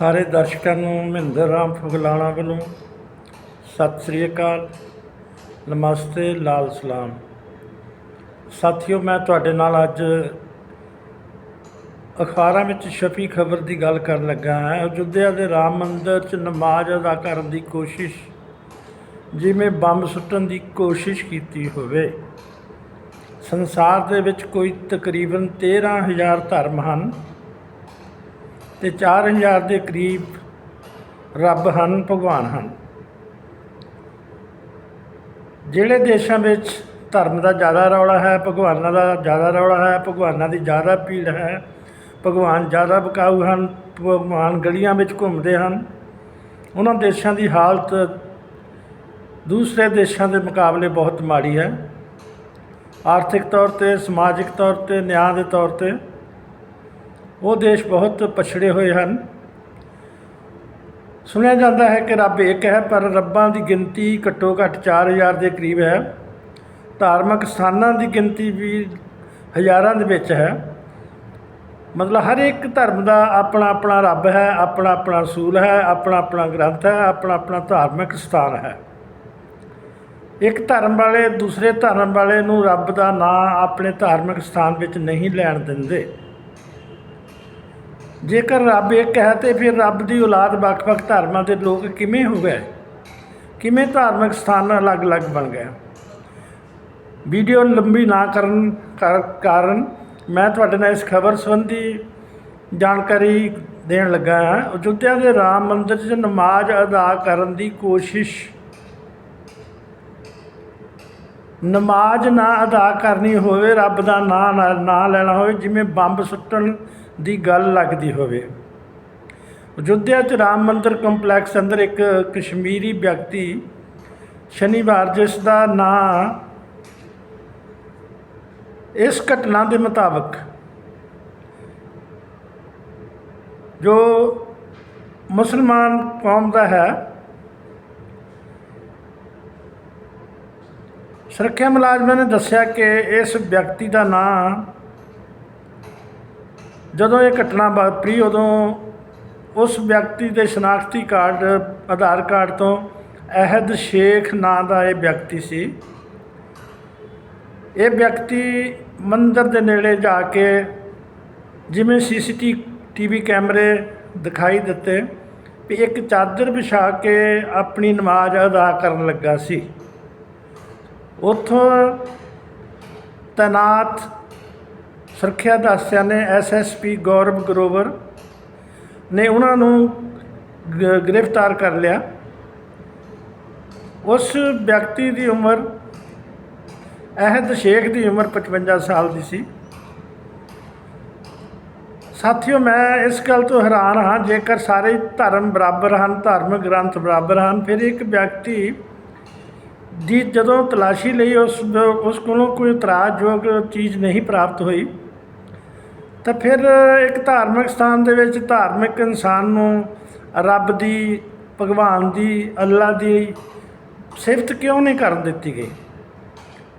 ਸਾਰੇ ਦਰਸ਼ਕਾਂ ਨੂੰ ਮਹਿੰਦਰ ਰਾਮ ਫੁਗਲਾਣਾ ਵੱਲੋਂ ਸਤਿ ਸ੍ਰੀ ਅਕਾਲ, ਨਮਸਤੇ, ਲਾਲ ਸਲਾਮ। ਸਾਥੀਓ, ਮੈਂ ਤੁਹਾਡੇ ਨਾਲ ਅੱਜ ਅਖਬਾਰਾਂ ਵਿੱਚ ਛਪੀ ਖਬਰ ਦੀ ਗੱਲ ਕਰਨ ਲੱਗਾ ਹਾਂ। ਅਯੁੱਧਿਆ ਦੇ ਰਾਮ ਮੰਦਿਰ 'ਚ ਨਮਾਜ਼ ਅਦਾ ਕਰਨ ਦੀ ਕੋਸ਼ਿਸ਼, ਜਿਵੇਂ ਬੰਬ ਸੁੱਟਣ ਦੀ ਕੋਸ਼ਿਸ਼ ਕੀਤੀ ਹੋਵੇ, ਸੰਸਾਰ ਦੇ ਵਿੱਚ ਕੋਈ ਤਕਰੀਬਨ 13000 ਧਰਮ ਹਨ। ਤੇ 4000 ਦੇ ਕਰੀਬ ਰੱਬ ਹਨ, ਭਗਵਾਨ ਹਨ। ਜਿਹੜੇ ਦੇਸ਼ਾਂ ਵਿੱਚ ਧਰਮ ਦਾ ਜ਼ਿਆਦਾ ਰੌਲਾ ਹੈ, ਭਗਵਾਨਾਂ ਦਾ ਜ਼ਿਆਦਾ ਰੌਲਾ ਹੈ, ਭਗਵਾਨਾਂ ਦੀ ਜ਼ਿਆਦਾ ਭੀੜ ਹੈ, ਭਗਵਾਨ ਜ਼ਿਆਦਾ ਬਕਾਊ ਹਨ, ਭਗਵਾਨ ਗਲੀਆਂ ਵਿੱਚ ਘੁੰਮਦੇ ਹਨ, ਉਹਨਾਂ ਦੇਸ਼ਾਂ ਦੀ ਹਾਲਤ ਦੂਸਰੇ ਦੇਸ਼ਾਂ ਦੇ ਮੁਕਾਬਲੇ ਬਹੁਤ ਮਾੜੀ ਹੈ। ਆਰਥਿਕ ਤੌਰ ਤੇ, ਸਮਾਜਿਕ ਤੌਰ ਤੇ, ਨਿਆਂ ਦੇ ਤੌਰ ਤੇ ਉਹ ਦੇਸ਼ ਬਹੁਤ ਪਛੜੇ ਹੋਏ ਹਨ। ਸੁਣਿਆ ਜਾਂਦਾ ਹੈ ਕਿ ਰੱਬ ਇੱਕ ਹੈ, ਪਰ ਰੱਬਾਂ ਦੀ ਗਿਣਤੀ ਘੱਟੋ ਘੱਟ 4000 ਦੇ ਕਰੀਬ ਹੈ। ਧਾਰਮਿਕ ਸਥਾਨਾਂ ਦੀ ਗਿਣਤੀ ਵੀ ਹਜ਼ਾਰਾਂ ਦੇ ਵਿੱਚ ਹੈ। ਮਤਲਬ ਹਰ ਇੱਕ ਧਰਮ ਦਾ ਆਪਣਾ ਆਪਣਾ ਰੱਬ ਹੈ, ਆਪਣਾ ਆਪਣਾ ਰਸੂਲ ਹੈ, ਆਪਣਾ ਆਪਣਾ ਗ੍ਰੰਥ ਹੈ, ਆਪਣਾ ਆਪਣਾ ਧਾਰਮਿਕ ਸਥਾਨ ਹੈ। ਇੱਕ ਧਰਮ ਵਾਲੇ ਦੂਸਰੇ ਧਰਮ ਵਾਲੇ ਨੂੰ ਰੱਬ ਦਾ ਨਾਂ ਆਪਣੇ ਧਾਰਮਿਕ ਸਥਾਨ ਵਿੱਚ ਨਹੀਂ ਲੈਣ ਦਿੰਦੇ। ਜੇਕਰ ਰੱਬ ਇੱਕ ਹੈ ਤੇ ਫਿਰ ਰੱਬ ਦੀ ਔਲਾਦ ਵੱਖ-ਵੱਖ ਧਰਮਾਂ ਦੇ ਲੋਕ ਕਿਵੇਂ ਹੋ ਗਏ? ਕਿਵੇਂ ਧਾਰਮਿਕ ਸਥਾਨ ਅਲੱਗ-ਅਲੱਗ ਬਣ ਗਏ? ਵੀਡੀਓ ਲੰਬੀ ਨਾ ਕਰਨ ਕਰ- ਕਾਰਨ ਮੈਂ ਤੁਹਾਡੇ ਨਾਲ ਇਸ ਖਬਰ ਸੰਬੰਧੀ ਜਾਣਕਾਰੀ ਦੇਣ ਲੱਗਾ ਹਾਂ। ਅਯੁੱਧਿਆ ਦੇ ਰਾਮ ਮੰਦਿਰ 'ਚ ਨਮਾਜ਼ ਅਦਾ ਕਰਨ ਦੀ ਕੋਸ਼ਿਸ਼। ਨਮਾਜ਼ ਨਾ ਅਦਾ ਕਰਨੀ ਹੋਵੇ, ਰੱਬ ਦਾ ਨਾਂ, ਨਾ ਲੈਣਾ ਹੋਵੇ, ਜਿਵੇਂ ਬੰਬ ਸੁੱਟਣ ਦੀ ਗੱਲ ਲੱਗਦੀ ਹੋਵੇ। ਅਯੁੱਧਿਆ 'ਚ ਰਾਮ ਮੰਦਿਰ ਕੰਪਲੈਕਸ ਅੰਦਰ ਇੱਕ ਕਸ਼ਮੀਰੀ ਵਿਅਕਤੀ ਸ਼ਨੀਵਾਰ ਜਿਸ ਦਾ ਨਾਂ ਇਸ ਘਟਨਾ ਦੇ ਮੁਤਾਬਕ ਜੋ ਮੁਸਲਮਾਨ ਕੌਮ ਦਾ ਹੈ, ਸੁਰੱਖਿਆ ਮੁਲਾਜ਼ਮਾਂ ਨੇ ਦੱਸਿਆ ਕਿ ਇਸ ਵਿਅਕਤੀ ਦਾ ਨਾਂ ਜਦੋਂ ਇਹ ਘਟਨਾ ਵਾਪਰੀ ਉਦੋਂ ਉਸ ਵਿਅਕਤੀ ਦੇ ਸ਼ਨਾਖਤੀ ਕਾਰਡ, ਆਧਾਰ ਕਾਰਡ ਤੋਂ ਅਹਿਦ ਸ਼ੇਖ ਨਾਂ ਦਾ ਇਹ ਵਿਅਕਤੀ ਸੀ। ਇਹ ਵਿਅਕਤੀ ਮੰਦਰ ਦੇ ਨੇੜੇ ਜਾ ਕੇ ਜਿਵੇਂ ਸੀਸੀਟੀ ਟੀਵੀ ਕੈਮਰੇ ਦਿਖਾਈ ਦਿੱਤੇ ਵੀ ਇੱਕ ਚਾਦਰ ਵਿਛਾ ਕੇ ਆਪਣੀ ਨਮਾਜ਼ ਅਦਾ ਕਰਨ ਲੱਗਾ ਸੀ। ਉੱਥੋਂ ਤੈਨਾਤ ਸੁਰੱਖਿਆ ਦਸਤਿਆਂ ਨੇ ਐਸਐਸਪੀ ਗੌਰਵ ਗਰੋਵਰ ਨੇ ਉਹਨਾਂ ਨੂੰ ਗ੍ਰਿਫਤਾਰ ਕਰ ਲਿਆ। ਉਸ ਵਿਅਕਤੀ ਦੀ ਉਮਰ ਅਹਿਦ ਸ਼ੇਖ ਦੀ ਉਮਰ 55 ਸਾਲ ਦੀ ਸੀ। ਸਾਥੀਓ, ਮੈਂ ਇਸ ਗੱਲ ਤੋਂ ਹੈਰਾਨ ਹਾਂ, ਜੇਕਰ ਸਾਰੇ ਧਰਮ ਬਰਾਬਰ ਹਨ ਧਾਰਮਿਕ ਗ੍ਰੰਥ ਬਰਾਬਰ ਹਨ, ਫਿਰ ਇੱਕ ਵਿਅਕਤੀ ਦੀ ਜਦੋਂ ਤਲਾਸ਼ੀ ਲਈ ਉਸ ਉਸ ਕੋਲੋਂ ਕੋਈ ਇਤਰਾਜ਼ਯੋਗ ਚੀਜ਼ ਨਹੀਂ ਪ੍ਰਾਪਤ ਹੋਈ। ਤਾਂ ਫਿਰ ਇੱਕ ਧਾਰਮਿਕ ਸਥਾਨ ਦੇ ਵਿੱਚ ਧਾਰਮਿਕ ਇਨਸਾਨ ਨੂੰ ਰੱਬ ਦੀ, ਭਗਵਾਨ ਦੀ ਅੱਲਾ ਦੀ ਸਿਫਤ ਕਿਉਂ ਨਹੀਂ ਕਰਨ ਦਿੱਤੀ ਗਈ?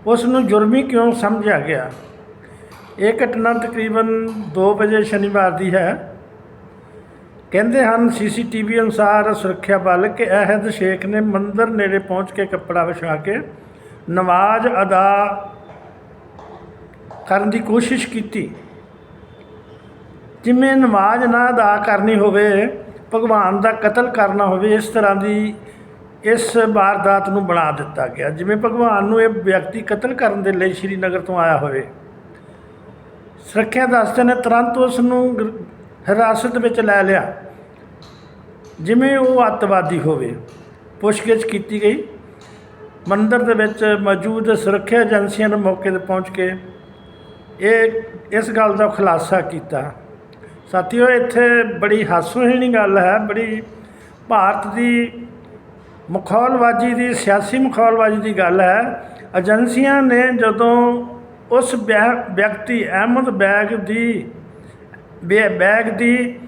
ਉਸ ਨੂੰ ਜੁਰਮੀ ਕਿਉਂ ਸਮਝਿਆ ਗਿਆ? ਇਹ ਘਟਨਾ ਤਕਰੀਬਨ 2 ਵਜੇ ਸ਼ਨੀਵਾਰ ਦੀ ਹੈ। ਕਹਿੰਦੇ ਹਨ, ਸੀਸੀਟੀਵੀ ਅਨੁਸਾਰ ਸੁਰੱਖਿਆ ਬਲ ਕਿ ਅਹਿਦ ਸ਼ੇਖ ਨੇ ਮੰਦਰ ਨੇੜੇ ਪਹੁੰਚ ਕੇ ਕੱਪੜਾ ਵਿਛਾ ਕੇ ਨਮਾਜ਼ ਅਦਾ ਕਰਨ ਦੀ ਕੋਸ਼ਿਸ਼ ਕੀਤੀ। ਜਿਵੇਂ ਨਮਾਜ਼ ਨਾ ਅਦਾ ਕਰਨੀ ਹੋਵੇ, ਭਗਵਾਨ ਦਾ ਕਤਲ ਕਰਨਾ ਹੋਵੇ, ਇਸ ਤਰ੍ਹਾਂ ਦੀ ਇਸ ਵਾਰਦਾਤ ਨੂੰ ਬਣਾ ਦਿੱਤਾ ਗਿਆ। ਜਿਵੇਂ ਭਗਵਾਨ ਨੂੰ ਇਹ ਵਿਅਕਤੀ ਕਤਲ ਕਰਨ ਦੇ ਲਈ ਸ਼੍ਰੀਨਗਰ ਤੋਂ ਆਇਆ ਹੋਵੇ, ਸੁਰੱਖਿਆ ਦਸਤੇ ਨੇ ਤੁਰੰਤ ਉਸ ਨੂੰ ਹਿਰਾਸਤ ਵਿੱਚ ਲੈ ਲਿਆ। ਜਿਵੇਂ ਉਹ ਅੱਤਵਾਦੀ ਹੋਵੇ, ਪੁੱਛਗਿੱਛ ਕੀਤੀ ਗਈ। ਮੰਦਰ ਦੇ ਵਿੱਚ ਮੌਜੂਦ ਸੁਰੱਖਿਆ ਏਜੰਸੀਆਂ ਨੇ ਮੌਕੇ ਤੇ ਪਹੁੰਚ ਕੇ ਇਹ, ਇਸ ਗੱਲ ਦਾ ਖੁਲਾਸਾ ਕੀਤਾ। ਸਾਥੀਓ, ਇੱਥੇ ਬੜੀ ਹਾਸੋਹੀਣੀ ਗੱਲ ਹੈ, ਬੜੀ ਭਾਰਤ ਦੀ ਮਖੌਲਬਾਜ਼ੀ ਦੀ, ਸਿਆਸੀ ਮਖੌਲਬਾਜ਼ੀ ਦੀ ਗੱਲ ਹੈ। ਏਜੰਸੀਆਂ ਨੇ ਜਦੋਂ ਉਸ ਵਿਅ- ਵਿਅਕਤੀ ਅਹਿਮਦ ਬੈਗ ਦੀ, ਬੈ- ਬੈਗ ਦੀ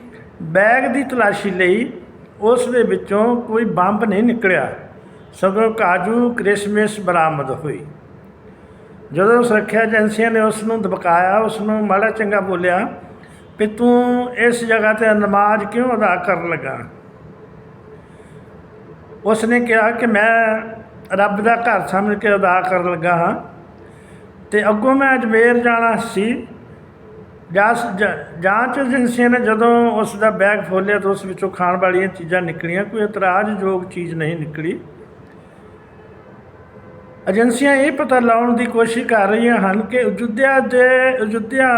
ਬੈਗ ਦੀ ਤਲਾਸ਼ੀ ਲਈ ਉਸ ਦੇ ਵਿੱਚੋਂ ਕੋਈ ਬੰਬ ਨਹੀਂ ਨਿਕਲਿਆ। ਸਗੋਂ ਕਾਜੂ ਕ੍ਰਿਸਮਸ ਬਰਾਮਦ ਹੋਈ। ਜਦੋਂ ਸੁਰੱਖਿਆ ਏਜੰਸੀਆਂ ਨੇ ਉਸ ਨੂੰ ਦਬਕਾਇਆ, ਉਸ ਨੂੰ ਮਾੜਾ ਚੰਗਾ ਬੋਲਿਆ ਵੀ ਤੂੰ ਇਸ ਜਗ੍ਹਾ ਤੇ ਨਮਾਜ਼ ਕਿਉਂ ਅਦਾ ਕਰਨ ਲੱਗਾ? ਉਸ ਨੇ ਕਿਹਾ ਕਿ ਮੈਂ ਰੱਬ ਦਾ ਘਰ ਸਮਝ ਕੇ ਅਦਾ ਕਰਨ ਲੱਗਾ ਹਾਂ ਤੇ ਅੱਗੋਂ ਮੈਂ ਅਜਮੇਰ ਜਾਣਾ ਸੀ। ਜਾਂਚ ਜ- ਜਾਂਚ ਏਜੰਸੀਆਂ ਨੇ ਜਦੋਂ ਉਸ ਦਾ ਬੈਗ ਫੋਲਿਆ ਤਾਂ ਉਸ ਵਿੱਚੋਂ ਖਾਣ ਵਾਲੀਆਂ ਚੀਜ਼ਾਂ ਨਿਕਲੀਆਂ, ਕੋਈ ਇਤਰਾਜ਼ਯੋਗ ਚੀਜ਼ ਨਹੀਂ ਨਿਕਲੀ। ਏਜੰਸੀਆਂ ਇਹ ਪਤਾ ਲਾਉਣ ਦੀ ਕੋਸ਼ਿਸ਼ ਕਰ ਰਹੀਆਂ ਹਨ ਕਿ ਅਯੁੱਧਿਆ ਦੇ, ਅਯੁੱਧਿਆ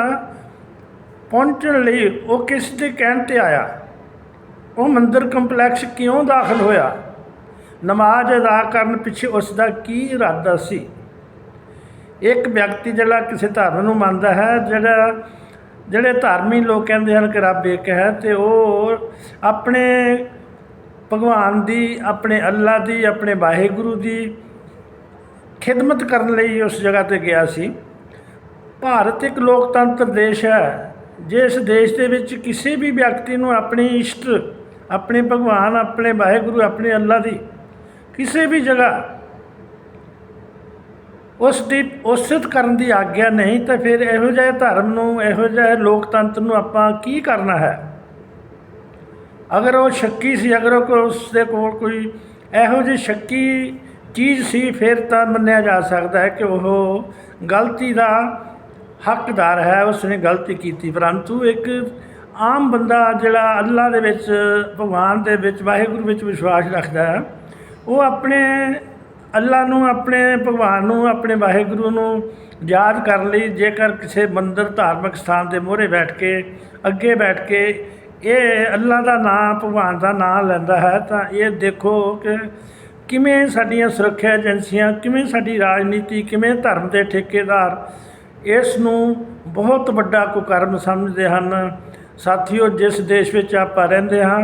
ਪਹੁੰਚਣ ਲਈ ਉਹ ਕਿਸ ਦੇ ਕਹਿਣ ਤੇ ਆਇਆ? ਉਹ ਮੰਦਿਰ ਕੰਪਲੈਕਸ ਕਿਉਂ ਦਾਖਲ ਹੋਇਆ? ਨਮਾਜ਼ ਅਦਾ ਕਰਨ ਪਿੱਛੇ ਉਸ ਦਾ ਕੀ ਇਰਾਦਾ ਸੀ? ਇੱਕ ਵਿਅਕਤੀ ਜਿਹੜਾ ਕਿਸੇ ਧਰਮ ਨੂੰ ਮੰਨਦਾ ਹੈ, ਜਿਹੜਾ, ਜਿਹੜੇ ਧਾਰਮੀ ਲੋਕ ਕਹਿੰਦੇ ਹਨ ਕਿ ਰੱਬ ਇੱਕ ਹੈ ਤੇ ਉਹ ਆਪਣੇ ਭਗਵਾਨ ਦੀ, ਆਪਣੇ ਅੱਲਾ ਦੀ, ਆਪਣੇ ਵਾਹਿਗੁਰੂ ਦੀ ਖਿਦਮਤ ਕਰਨ ਲਈ ਉਸ ਜਗ੍ਹਾ ਤੇ ਗਿਆ ਸੀ। ਭਾਰਤ ਇੱਕ ਲੋਕਤੰਤਰ ਦੇਸ਼ ਹੈ। ਜਿਸ ਦੇਸ਼ ਦੇ ਵਿੱਚ ਕਿਸੇ ਵੀ ਵਿਅਕਤੀ ਨੂੰ ਆਪਣੀ ਇਸ਼ਟ, ਆਪਣੇ ਭਗਵਾਨ, ਆਪਣੇ ਵਾਹਿਗੁਰੂ, ਆਪਣੇ ਅੱਲਾ ਦੀ ਕਿਸੇ ਵੀ ਜਗ੍ਹਾ ਉਸ ਦੀ ਉਸਤ ਕਰਨ ਦੀ ਆਗਿਆ ਨਹੀਂ, ਤਾਂ ਫਿਰ ਇਹੋ ਜਿਹੇ ਧਰਮ ਨੂੰ, ਇਹੋ ਜਿਹੇ ਲੋਕਤੰਤਰ ਨੂੰ ਆਪਾਂ ਕੀ ਕਰਨਾ ਹੈ? ਅਗਰ ਉਹ ਸ਼ੱਕੀ ਸੀ, ਅਗਰ ਉਹ ਉਸ ਦੇ ਕੋਲ ਕੋਈ ਇਹੋ ਜਿਹੀ ਸ਼ੱਕੀ ਚੀਜ਼ ਸੀ, ਫਿਰ ਤਾਂ ਮੰਨਿਆ ਜਾ ਸਕਦਾ ਹੈ ਕਿ ਉਹ ਗਲਤੀ ਦਾ ਹੱਕਦਾਰ ਹੈ ਉਸ ਨੇ ਗਲਤੀ ਕੀਤੀ। ਪਰੰਤੂ ਇੱਕ ਆਮ ਬੰਦਾ ਜਿਹੜਾ ਅੱਲਾ ਦੇ ਵਿੱਚ, ਭਗਵਾਨ ਦੇ ਵਿੱਚ, ਵਾਹਿਗੁਰੂ ਵਿੱਚ ਵਿਸ਼ਵਾਸ ਰੱਖਦਾ ਹੈ, ਉਹ ਆਪਣੇ ਅੱਲਾ ਨੂੰ, ਆਪਣੇ ਭਗਵਾਨ ਨੂੰ, ਆਪਣੇ ਵਾਹਿਗੁਰੂ ਨੂੰ ਯਾਦ ਕਰਨ ਲਈ, ਜੇਕਰ ਕਿਸੇ ਮੰਦਰ ਧਾਰਮਿਕ ਸਥਾਨ ਦੇ ਮੋਹਰੇ ਬੈਠ ਕੇ, ਅੱਗੇ ਬੈਠ ਕੇ ਇਹ ਅੱਲਾ ਦਾ ਨਾਮ ਭਗਵਾਨ ਦਾ ਨਾਮ ਲੈਂਦਾ ਹੈ, ਤਾਂ ਇਹ ਦੇਖੋ ਕਿ ਕਿਵੇਂ ਸਾਡੀਆਂ ਸੁਰੱਖਿਆ ਏਜੰਸੀਆਂ, ਕਿਵੇਂ ਸਾਡੀ ਰਾਜਨੀਤੀ, ਕਿਵੇਂ ਧਰਮ ਦੇ ਠੇਕੇਦਾਰ ਇਸ ਨੂੰ ਬਹੁਤ ਵੱਡਾ ਕੁਕਰਮ ਸਮਝਦੇ ਹਨ। ਸਾਥੀਓ, ਜਿਸ ਦੇਸ਼ ਵਿੱਚ ਆਪਾਂ ਰਹਿੰਦੇ ਹਾਂ,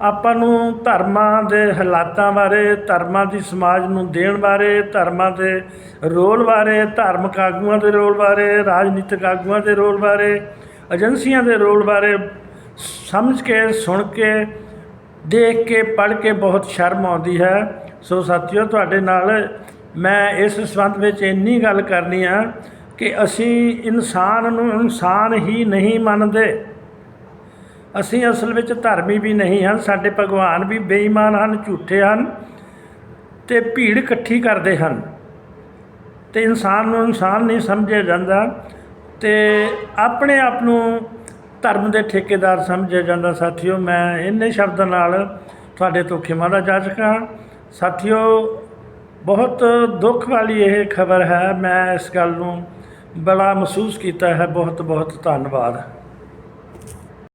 ਆਪਾਂ ਨੂੰ ਧਰਮਾਂ ਦੇ ਹਾਲਾਤਾਂ ਬਾਰੇ, ਧਰਮਾਂ ਦੀ ਸਮਾਜ ਨੂੰ ਦੇਣ ਬਾਰੇ, ਧਰਮਾਂ ਦੇ ਰੋਲ ਬਾਰੇ, ਧਾਰਮਿਕ ਆਗੂਆਂ ਦੇ ਰੋਲ ਬਾਰੇ, ਰਾਜਨੀਤਿਕ ਆਗੂਆਂ ਦੇ ਰੋਲ ਬਾਰੇ, ਏਜੰਸੀਆਂ ਦੇ ਰੋਲ ਬਾਰੇ ਸਮਝ ਕੇ, ਸੁਣ ਕੇ, ਦੇਖ ਕੇ, ਪੜ੍ਹ ਕੇ ਬਹੁਤ ਸ਼ਰਮ ਆਉਂਦੀ ਹੈ। ਸੋ ਸਾਥੀਓ, ਤੁਹਾਡੇ ਨਾਲ ਮੈਂ ਇਸ ਸੰਬੰਧ ਵਿੱਚ ਇੰਨੀ ਗੱਲ ਕਰਨੀ ਆ ਕਿ ਅਸੀਂ ਇਨਸਾਨ ਨੂੰ ਇਨਸਾਨ ਹੀ ਨਹੀਂ ਮੰਨਦੇ। ਅਸੀਂ ਅਸਲ ਵਿੱਚ ਧਰਮੀ ਵੀ ਨਹੀਂ ਹਨ ਸਾਡੇ ਭਗਵਾਨ ਵੀ ਬੇਈਮਾਨ ਹਨ, ਝੂਠੇ ਹਨ ਤੇ ਭੀੜ ਇਕੱਠੀ ਕਰਦੇ ਹਨ। ਤੇ ਇਨਸਾਨ ਨੂੰ ਇਨਸਾਨ ਨਹੀਂ ਸਮਝਿਆ ਜਾਂਦਾ ਤੇ ਆਪਣੇ ਆਪ ਨੂੰ ਧਰਮ ਦੇ ਠੇਕੇਦਾਰ ਸਮਝਿਆ ਜਾਂਦਾ। ਸਾਥੀਓ, ਮੈਂ ਇੰਨੇ ਸ਼ਬਦਾਂ ਨਾਲ ਤੁਹਾਡੇ ਤੋਂ ਖਿਮਾ ਦਾ ਜਾਚਕ ਹਾਂ। ਸਾਥੀਓ, ਬਹੁਤ ਦੁੱਖ ਵਾਲੀ ਇਹ ਖਬਰ ਹੈ, ਮੈਂ ਇਸ ਗੱਲ ਨੂੰ ਬੜਾ ਮਹਿਸੂਸ ਕੀਤਾ ਹੈ। ਬਹੁਤ ਬਹੁਤ ਧੰਨਵਾਦ।